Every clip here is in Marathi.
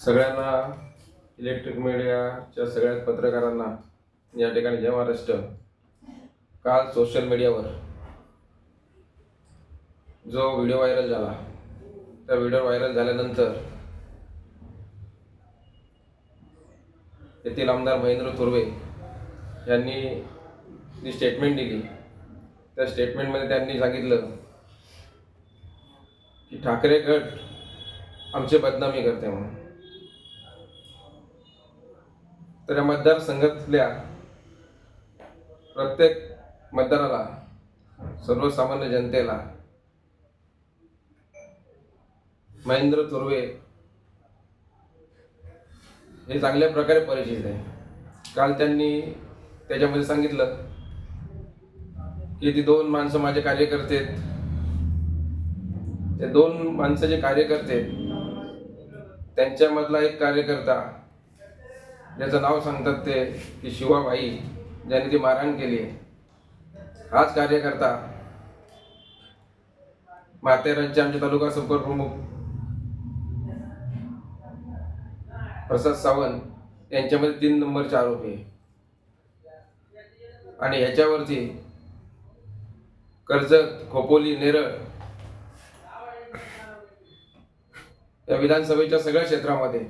सगळ्यांना इलेक्ट्रिक मीडियाच्या सगळ्या पत्रकारांना या ठिकाणी जय महाराष्ट्र. काल सोशल मीडियावर जो व्हिडिओ व्हायरल झाला त्या व्हिडिओ व्हायरल झाल्यानंतर येथील आमदार महेंद्र थोरवे यांनी जी स्टेटमेंट दिली त्या स्टेटमेंटमध्ये त्यांनी सांगितलं की ठाकरे गट आमचे बदनामी करते म्हणून. तर या मतदारसंघातल्या प्रत्येक मतदाराला सर्वसामान्य जनतेला महेंद्र तुर्वे हे चांगल्या प्रकारे परिचित आहे. काल त्यांनी त्याच्यामध्ये सांगितलं की ती दोन माणसं माझे कार्यकर्ते आहेत. ते दोन माणसं जे कार्यकर्ते त्यांच्यामधला एक कार्यकर्ता ज्याचं नाव सांगतात ते की शिवाबाई ज्याने ती मारहाण केली हाच कार्यकर्ता माथेरानचे आमचे तालुका संपर्क प्रमुख प्रसाद सावंत यांच्यामध्ये तीन नंबरचे आरोपी आणि ह्याच्यावरती कर्जत खोपोली नेरळ या विधानसभेच्या सगळ्या क्षेत्रामध्ये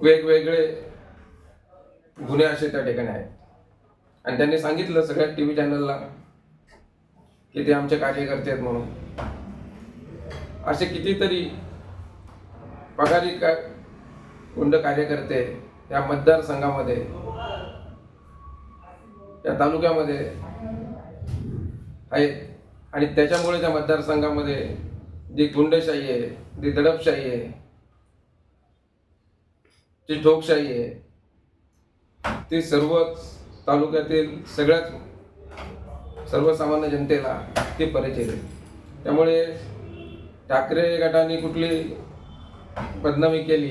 वेगवेगळे गुन्हे असे त्या ठिकाणी आहेत. आणि त्यांनी सांगितलं सगळ्या टी व्ही चॅनलला की ते आमचे कार्यकर्ते आहेत म्हणून. असे कितीतरी पगारी का गुंड कार्यकर्ते या मतदारसंघामध्ये या तालुक्यामध्ये आहेत. आणि त्याच्यामुळे त्या मतदारसंघामध्ये जी गुंडशाही आहे जी दडपशाही आहे जी ठोकशाही आहे. ती सर्वच तालुक्यातील सगळ्याच सर्वसामान्य जनतेला ती परिचित आहे त्यामुळे ठाकरे गटाने कुठली बदनामी केली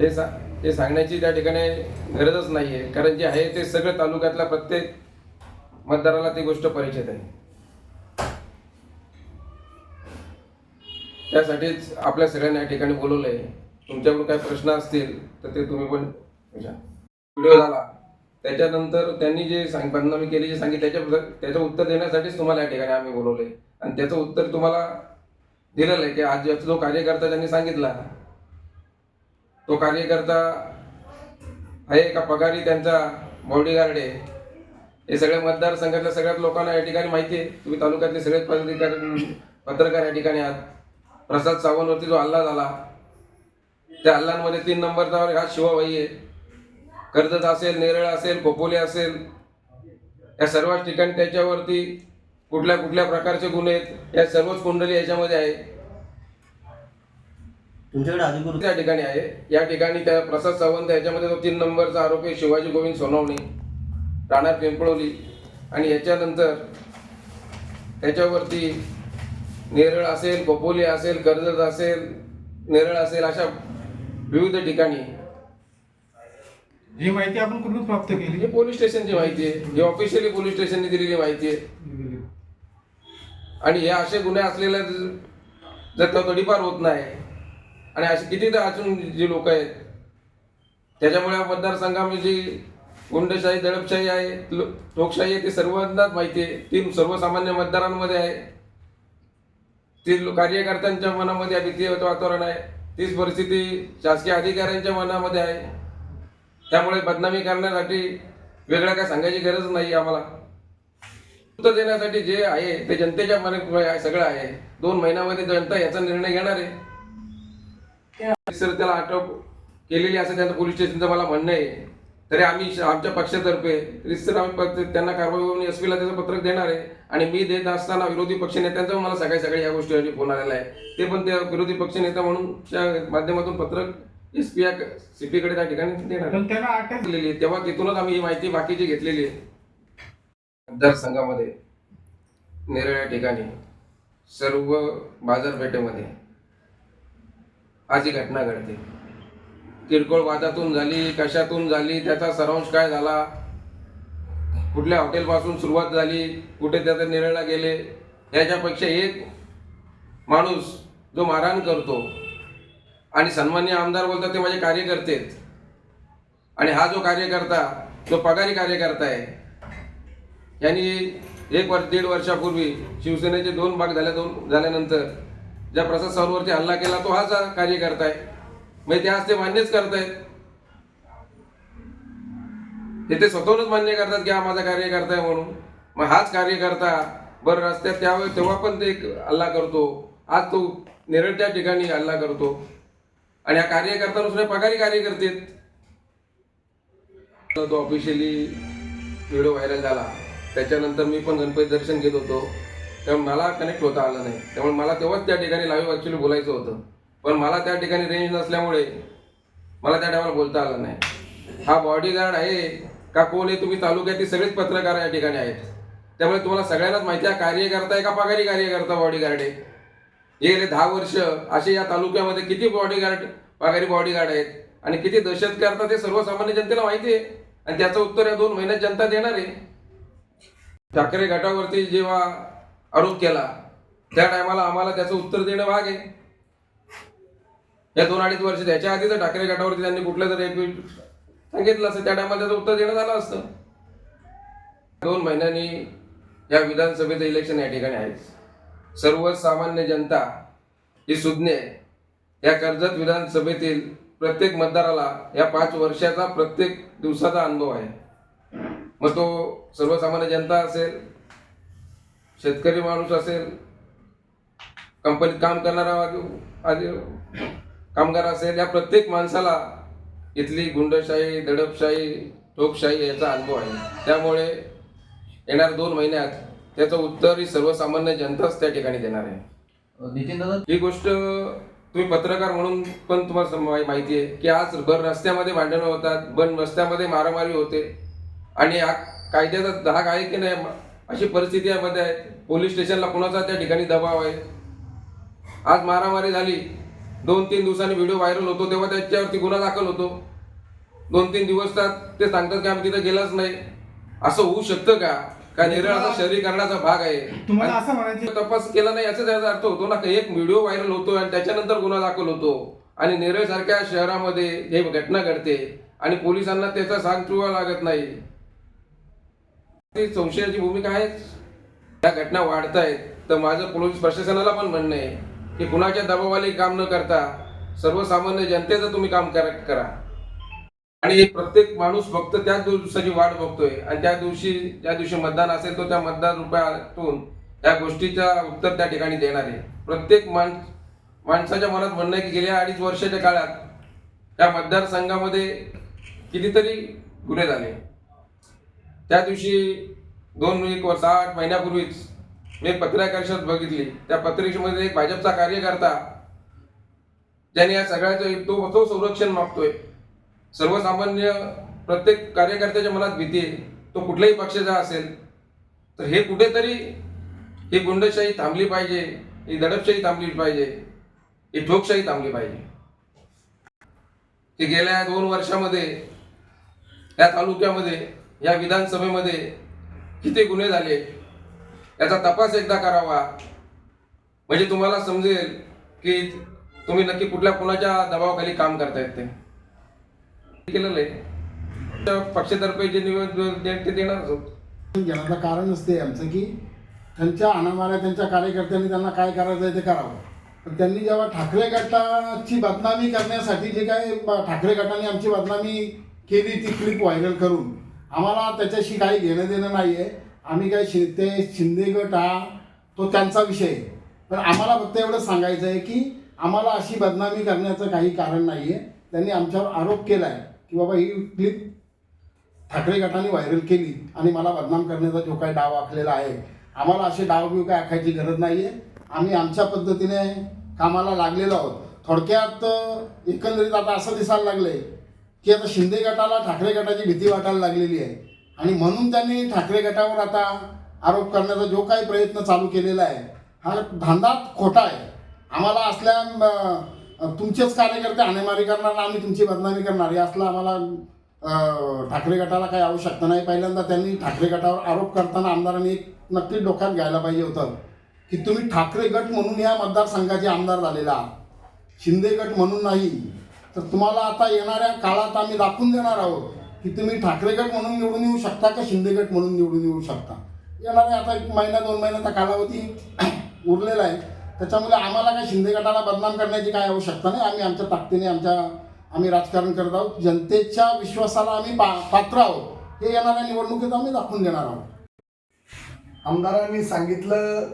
हे सा हे सांगण्याची त्या ठिकाणी गरजच नाही आहे कारण जे आहे ते सगळं तालुक्यातल्या प्रत्येक मतदाराला ती गोष्ट परिचित आहे. त्यासाठीच आपल्या सगळ्यांना या ठिकाणी बोलवलं आहे तुमच्याकडून काही प्रश्न असतील तर ते तुम्ही पण व्हिडिओ झाला. त्याच्यानंतर त्यांनी जे सांग बदनामी केली जे सांगितलं त्याच्या त्याचं उत्तर देण्यासाठीच तुम्हाला या ठिकाणी आम्ही बोलवले आणि त्याचं उत्तर तुम्हाला दिलेलं आहे की आज याचा जो कार्यकर्ता त्यांनी सांगितला तो कार्यकर्ता आहे का पगारी त्यांचा बॉडीगार्ड आहे. हे सगळ्या मतदारसंघातल्या सगळ्यात लोकांना या ठिकाणी माहिती आहे. तुम्ही तालुक्यातले सगळेच पदाधिकारी पत्रकार या ठिकाणी आहात. प्रसाद सावंतवरती जो हल्ला झाला त्या हल्ल्यांमध्ये तीन नंबरचा हा शिवाबाई आहे. कर्जत असेल नेरळ असेल खोपोली असेल. या सर्वच ठिकाणी त्याच्यावरती कुठल्या कुठल्या प्रकारचे गुन्हे आहेत या सर्वच कुंडली याच्यामध्ये आहे. तुमच्याकडे त्या ठिकाणी आहे. या ठिकाणी त्या प्रसाद सावंत याच्यामध्ये तो तीन नंबरचा आरोपी शिवाजी गोविंद सोनवणे राहणार पिंपळवली आणि याच्यानंतर त्याच्यावरती नेरळ असेल खोपोली असेल कर्जत असेल नेरळ असेल अशा विविध ठिकाणी. ही माहिती आपण कुठून प्राप्त केली. ही पोलीस स्टेशनची माहिती आहे. ही ऑफिशियली पोलीस स्टेशनने दिलेली माहिती आहे. आणि हे असे गुन्हे असलेले जर तो तडीपार होत नाही आणि असे किती तर अजून जी लोक आहेत त्याच्यामुळे या मतदारसंघामध्ये जी गुंडशाही दडपशाही आहे लोकशाही आहे ती सर्वांनाच माहिती आहे. ती सर्वसामान्य मतदारांमध्ये आहे. ती कार्यकर्त्यांच्या मनामध्ये भीती वातावरण आहे. तीच परिस्थिती शासकीय अधिकाऱ्यांच्या मनामध्ये आहे. त्यामुळे बदनामी करण्यासाठी वेगळं काय सांगायची गरज नाही आम्हाला. उत्तर देण्यासाठी जे आहे ते जनतेच्या मनात सगळं आहे. दोन महिन्यामध्ये जनता याचा निर्णय घेणार आहे. सर त्याला अटक केलेली असं त्यांचं पोलीस स्टेशनचं मला म्हणणं आहे. तरी आम्ही आमच्या पक्षातर्फे रिसर आम्ही त्यांना कारवाई करून एस ला त्याचं पत्रक देणार आहे. आणि मी देत असताना विरोधी पक्ष नेत्यांचा पण मला सगळ्या सगळ्या या गोष्टीसाठी फोन आलेला आहे ते पण त्या विरोधी पक्ष नेता म्हणून च्या माध्यमातून पत्रक एस पी सीपी कडे त्या ठिकाणी देणार अटक आहे. तेव्हा तिथूनच आम्ही ही माहिती बाकीची घेतलेली आहे. मतदारसंघामध्ये नेरळ या ठिकाणी सर्व बाजारपेठेमध्ये आज ही घटना घडते. किरकोळ वादातून झाली कशातून झाली त्याचा सारांश काय झाला? कुठल्या हॉटेलपासून सुरुवात झाली? कुठे त्याचा निर्णय गेले? याच्यापेक्षा एक माणूस जो मारहाण करतो आणि सन्मान्य आमदार बोलतात ते माझे कार्यकर्ते आणि हा जो कार्यकर्ता जो पगारी कार्यकर्ता आहे यांनी एक वर्ष दीड वर्षापूर्वी शिवसेनेचे दोन भाग झाल्या दोन झाल्यानंतर ज्या प्रसाद सावरवरती हल्ला केला तो हाच कार्यकर्ता आहे. म्हणजे ते आज ते मान्यच करतायत. हे ते स्वतःहूनच मान्य करतात की हा माझा कार्यकर्ता आहे म्हणून. मग हाच कार्यकर्ता बरं रस्त्यात त्यावेळेस तेव्हा पण ते हल्ला करतो. आज तो नेरळच्या ठिकाणी हल्ला करतो. आणि हा कार्यकर्ता दुसऱ्या पगारी कार्य करते तर तो ऑफिशियली व्हिडिओ व्हायरल झाला. त्याच्यानंतर मी पण गणपती दर्शन घेत होतो. त्यामुळे मला कनेक्ट होता आलं नाही. त्यामुळे मला तेव्हाच त्या ठिकाणी लाईव्ह ॲक्च्युली बोलायचं होतं. पण मला त्या ठिकाणी रेंज नसल्यामुळे मला त्या टायमाला बोलता आलं नाही. हा बॉडीगार्ड आहे का कोण आहे? तुम्ही तालुक्यातील सगळेच पत्रकार या ठिकाणी आहेत. त्यामुळे तुम्हाला सगळ्यांनाच माहिती आहे कार्यकर्ता आहे का पगारी कार्यकर्ता बॉडीगार्ड आहे? गेले दहा वर्ष असे या तालुक्यामध्ये किती बॉडीगार्ड पगारी बॉडीगार्ड आहेत? आणि किती दहशत करतात ते सर्वसामान्य जनतेला माहिती आहे. आणि त्याचं उत्तर या दोन महिन्यात जनता देणार आहे. ठाकरे गटावरती जेव्हा आरोप केला त्या टायमाला आम्हाला त्याचं उत्तर देणं भाग आहे. या दोन अडीच वर्ष त्याच्या आधी जर ठाकरे गटावरती त्यांनी कुठलं तरी एक सांगितलं असतं. त्या टायमाला त्याचं उत्तर देण्यात आलं असतं. दोन महिन्यांनी या विधानसभेचं इलेक्शन या ठिकाणी आहे. सर्वसामान्य जनता ही सुज्ञ आहे. या कर्जत विधानसभेतील प्रत्येक मतदाराला या पाच वर्षाचा प्रत्येक दिवसाचा अनुभव आहे. मग तो सर्वसामान्य जनता असेल शेतकरी माणूस असेल कंपनीत काम करणारा आधी कामगार असेल या प्रत्येक माणसाला इथली गुंडशाही दडपशाही ठोकशाही याचा अनुभव आहे. त्यामुळे येणाऱ्या दोन महिन्यात त्याचं उत्तर ही सर्वसामान्य जनताच त्या ठिकाणी देणार आहे. नितीन दादा? ही गोष्ट तुम्ही पत्रकार म्हणून पण तुम्हाला माहिती आहे की आज भर रस्त्यामध्ये भांडणं होतात बन रस्त्यामध्ये मारामारी होते आणि हा कायद्याचा धाक आहे की नाही अशी परिस्थिती यामध्ये आहे. पोलीस स्टेशनला कुणाचा त्या ठिकाणी दबाव आहे? आज मारामारी झाली दोन तीन दिवसांनी व्हिडिओ व्हायरल होतो तेव्हा त्याच्यावरती गुन्हा दाखल होतो. दोन तीन दिवस तर ते सांगतात की आम्ही तिथे गेलाच नाही. असं होऊ शकतं का? का निरळ असा शहरीकरणाचा भाग आहे? तुम्हाला असं म्हणायचं तपास केला नाही याचा त्याचा अर्थ होतो ना की एक व्हिडिओ व्हायरल होतो आणि त्याच्यानंतर गुन्हा दाखल होतो. आणि नेरळ सारख्या शहरामध्ये हे घटना घडते आणि पोलिसांना त्याचा सांग चुवा लागत नाही. ती संशयाची भूमिका आहेच. या घटना वाढत आहेत तर माझं पोलीस प्रशासनाला पण म्हणणं आहे. की कुणाच्या दबावाली काम न करता सर्वसामान्य जनतेचं तुम्ही काम करा करा. आणि प्रत्येक माणूस फक्त त्याच दिवसाची वाट बघतोय आणि त्या दिवशी ज्या दिवशी मतदान असेल तो त्या मतदान रुपयातून त्या गोष्टीचा उत्तर त्या ठिकाणी देणार आहे. प्रत्येक माण माणसाच्या मनात म्हणणं आहे की गेल्या अडीच वर्षाच्या काळात त्या मतदारसंघामध्ये कितीतरी गुन्हे झाले. त्या दिवशी दोन एक वर्ष आठ महिन्यापूर्वीच मी एक पत्रकार परिषद बघितली. त्या पत्रिकेमध्ये एक भाजपचा कार्यकर्ता ज्याने या सगळ्याचं तो तो संरक्षण मागतोय. सर्वसामान्य प्रत्येक कार्यकर्त्याच्या मनात भीती आहे. तो कुठल्याही पक्षाचा असेल तर हे कुठेतरी ही गुंडशाही थांबली पाहिजे ही दडपशाही थांबली पाहिजे ही ठोकशाही थांबली पाहिजे. की गेल्या दोन वर्षामध्ये या तालुक्यामध्ये या विधानसभेमध्ये किती गुन्हे झाले याचा तपास एकदा करावा. म्हणजे तुम्हाला समजेल की तुम्ही नक्की कुठल्या कुणाच्या दबावाखाली काम करतायत ते. केलेलं आहे. पक्षातर्फे जे निवेदन देईल ते देणारच कारण असते आमचं की त्यांच्या अनामाऱ्या त्यांच्या कार्यकर्त्यांनी त्यांना काय करायचं आहे ते करावं. पण त्यांनी जेव्हा ठाकरे गटाची बदनामी करण्यासाठी जे काय ठाकरे गटाने आमची बदनामी केली ती क्लिप व्हायरल करून आम्हाला त्याच्याशी काही घेणं देणं नाही आहे आम्ही काय शि ते शिंदे गट हा तो त्यांचा विषय आहे. पण आम्हाला फक्त एवढं सांगायचं आहे की आम्हाला अशी बदनामी करण्याचं काही कारण नाही आहे त्यांनी आमच्यावर आरोप केला आहे की बाबा ही क्लिप ठाकरे गटाने व्हायरल केली आणि मला बदनाम करण्याचा जो काही डाव आखलेला आहे आम्हाला असे डाव बिव काय आखायची गरज नाही आहे आम्ही आमच्या पद्धतीने कामाला लागलेलो आहोत. थोडक्यात एकंदरीत आता असं दिसायला लागलं आहे की आता शिंदे गटाला ठाकरे गटाची भीती वाटायला लागलेली आहे. आणि म्हणून त्यांनी ठाकरे गटावर आता आरोप करण्याचा जो काही प्रयत्न चालू केलेला आहे हा धांदा खोटा आहे. आम्हाला असल्या तुमचेच कार्यकर्ते हाणेमारी करणार आम्ही तुमची बदनामी करणार हे असलं आम्हाला ठाकरे गटाला काही आवश्यकता नाही. पहिल्यांदा त्यांनी ठाकरे गटावर आरोप करताना आमदारांनी एक नक्कीच डोक्यात घ्यायला पाहिजे होतं की तुम्ही ठाकरे गट म्हणून या मतदारसंघाचे आमदार झालेला आहात. शिंदे गट म्हणून नाही. तर तुम्हाला आता येणाऱ्या काळात आम्ही दाखवून देणार आहोत. की तुम्ही ठाकरे गट म्हणून निवडून येऊ शकता का शिंदे गट म्हणून निवडून येऊ शकता? येणारे आता एक महिना दोन महिन्याचा कालावधी उरलेला आहे. त्याच्यामुळे आम्हाला काय शिंदे गटाला बदनाम करण्याची काय आवश्यकता नाही. आम्ही आमच्या ताकदीने आमच्या आम्ही राजकारण करत आहोत. जनतेच्या विश्वासाला आम्ही पा पात्र आहोत. हे येणाऱ्या निवडणुकीत आम्ही दाखवून देणार आहोत. आमदारांनी सांगितलं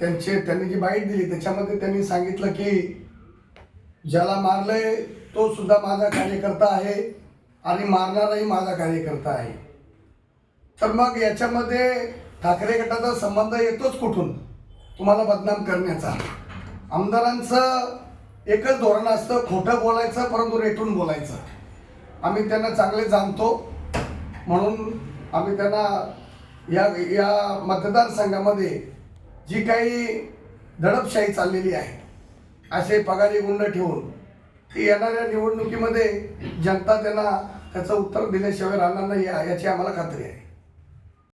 त्यांचे त्यांनी जी बाईट दिली त्याच्यामध्ये त्यांनी सांगितलं की ज्याला मारलंय तो सुद्धा माझा कार्यकर्ता आहे. आणि मारणाराही माझा कार्यकर्ता आहे. तर मग याच्यामध्ये ठाकरे गटाचा संबंध येतोच कुठून? तुम्हाला बदनाम करण्याचा. आमदारांचं एकच धोरण असतं खोटं बोलायचं परंतु रेटून बोलायचं. आम्ही त्यांना चांगले जाणतो. म्हणून आम्ही त्यांना या या मतदारसंघामध्ये जी काही दडपशाही चाललेली आहे असे पगारी गुंड ठेवून ते येणाऱ्या निवडणुकीमध्ये जनता त्यांना त्याचं उत्तर दिल्याशिवाय राहणार नाही या- याची आम्हाला खात्री आहे.